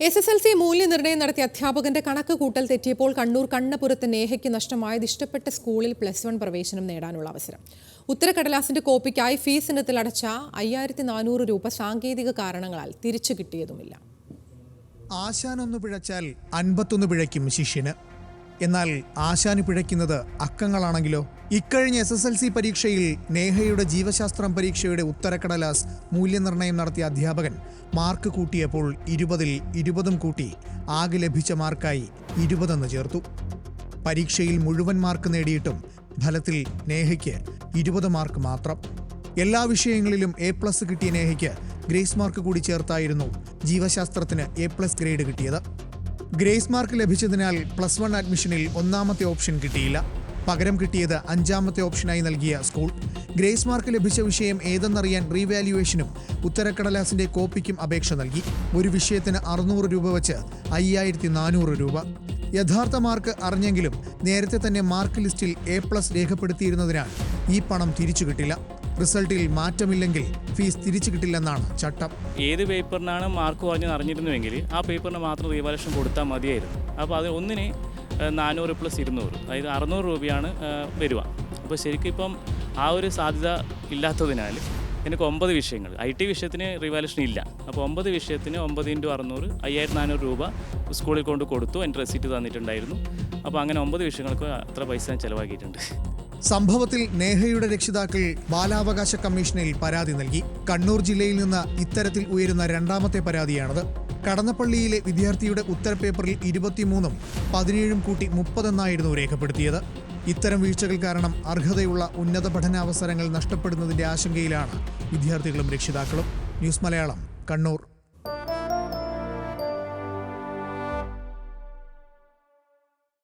S S L C മൂല്യനിർണയം നടത്തിയ അധ്യാപകന്റെ കണക്ക് കൂട്ടൽ തെറ്റിയപ്പോൾ കണ്ണൂർ കണ്ണപുരത്ത് നേഹയ്ക്ക് നഷ്ടമായത് ഇഷ്ടപ്പെട്ട സ്കൂളിൽ പ്ലസ് വൺ പ്രവേശനം നേടാനുള്ള അവസരം. ഉത്തരക്കടലാസിന്റെ കോപ്പിക്കായി ഫീസ് ഇനത്തിൽ അടച്ച അയ്യായിരത്തി നാനൂറ് രൂപ സാങ്കേതിക കാരണങ്ങളാൽ തിരിച്ചു കിട്ടിയതുമില്ല. ആശാനൊന്ന് പിഴച്ചാൽ അൻപത്തൊന്ന് പിഴയ്ക്കും ശിഷ്യന്. എന്നാൽ ആശാന് പിഴയ്ക്കുന്നത് അക്കങ്ങളാണെങ്കിലോ? ഇക്കഴിഞ്ഞ എസ് എസ് എൽ സി പരീക്ഷയിൽ നേഹയുടെ ജീവശാസ്ത്രം പരീക്ഷയുടെ ഉത്തരക്കടലാസ് മൂല്യനിർണയം നടത്തിയ അധ്യാപകൻ മാർക്ക് കൂട്ടിയപ്പോൾ ഇരുപതിൽ ഇരുപതും കൂട്ടി ആകെ ലഭിച്ച മാർക്കായി ഇരുപതെന്ന് ചേർത്തു. പരീക്ഷയിൽ മുഴുവൻ മാർക്ക് നേടിയിട്ടും ഫലത്തിൽ നേഹയ്ക്ക് ഇരുപത് മാർക്ക് മാത്രം. എല്ലാ വിഷയങ്ങളിലും എ പ്ലസ് കിട്ടിയ നേഹയ്ക്ക് ഗ്രേസ് മാർക്ക് കൂടി ചേർത്തായിരുന്നു ജീവശാസ്ത്രത്തിന് എ പ്ലസ് ഗ്രേഡ് കിട്ടിയത്. ഗ്രേസ് മാർക്ക് ലഭിച്ചതിനാൽ പ്ലസ് വൺ അഡ്മിഷനിൽ ഒന്നാമത്തെ ഓപ്ഷൻ കിട്ടിയില്ല. പകരം കിട്ടിയത് അഞ്ചാമത്തെ ഓപ്ഷനായി നൽകിയ സ്കൂൾ. ഗ്രേസ് മാർക്ക് ലഭിച്ച വിഷയം ഏതെന്നറിയാൻ റീവാലുവേഷനും ഉത്തരക്കടലാസിന്റെ കോപ്പിക്കും അപേക്ഷ നൽകി. ഒരു വിഷയത്തിന് അറുന്നൂറ് രൂപ വെച്ച് അയ്യായിരത്തി നാനൂറ് രൂപ. യഥാർത്ഥ മാർക്ക് അറിഞ്ഞെങ്കിലും നേരത്തെ തന്നെ മാർക്ക് ലിസ്റ്റിൽ എ പ്ലസ് രേഖപ്പെടുത്തിയിരുന്നതിനാൽ ഈ പണം തിരിച്ചു കിട്ടില്ല. റിസൾട്ടിൽ മാറ്റമില്ലെങ്കിൽ ഫീസ് തിരിച്ചു കിട്ടില്ലെന്നാണ് ചട്ടം. ഏത് പേപ്പറിനാണ് മാർക്ക് കുറഞ്ഞത് അറിഞ്ഞിരുന്നുവെങ്കിൽ ആ പേപ്പറിന് മാത്രം റീവാലേഷൻ കൊടുത്താൽ മതിയായിരുന്നു. അപ്പോൾ അത് ഒന്നിന് നാനൂറ് പ്ലസ് ഇരുന്നൂറ് അതായത് അറുന്നൂറ് രൂപയാണ് വരിക. അപ്പോൾ ശരിക്കും ഇപ്പം ആ ഒരു സാധ്യത ഇല്ലാത്തതിനാൽ എനിക്ക് ഒമ്പത് വിഷയങ്ങൾ ഐ ടി വിഷയത്തിന് റിവാലേഷൻ ഇല്ല. അപ്പോൾ ഒമ്പത് വിഷയത്തിന് ഒമ്പത് ഇന്റു അറുന്നൂറ് അയ്യായിരത്തി നാനൂറ് രൂപ സ്കൂളിൽ കൊണ്ട് കൊടുത്തു എന്റെ റെസിറ്റ് തന്നിട്ടുണ്ടായിരുന്നു. അപ്പോൾ അങ്ങനെ ഒമ്പത് വിഷയങ്ങൾക്ക് അത്ര പൈസ ഞാൻ ചിലവാക്കിയിട്ടുണ്ട്. സംഭവത്തിൽ നേഹയുടെ രക്ഷിതാക്കൾ ബാലാവകാശ കമ്മീഷനിൽ പരാതി നൽകി. കണ്ണൂർ ജില്ലയിൽ നിന്ന് ഇത്തരത്തിൽ ഉയരുന്ന രണ്ടാമത്തെ പരാതിയാണത്. കടന്നപ്പള്ളിയിലെ വിദ്യാർത്ഥിയുടെ ഉത്തരപേപ്പറിൽ ഇരുപത്തിമൂന്നും പതിനേഴും കൂട്ടി മുപ്പതെന്നായിരുന്നു രേഖപ്പെടുത്തിയത്. ഇത്തരം വീഴ്ചകൾ കാരണം അർഹതയുള്ള ഉന്നത പഠനാവസരങ്ങൾ നഷ്ടപ്പെടുന്നതിന്റെ ആശങ്കയിലാണ് വിദ്യാർത്ഥികളും രക്ഷിതാക്കളും. ന്യൂസ് മലയാളം കണ്ണൂർ.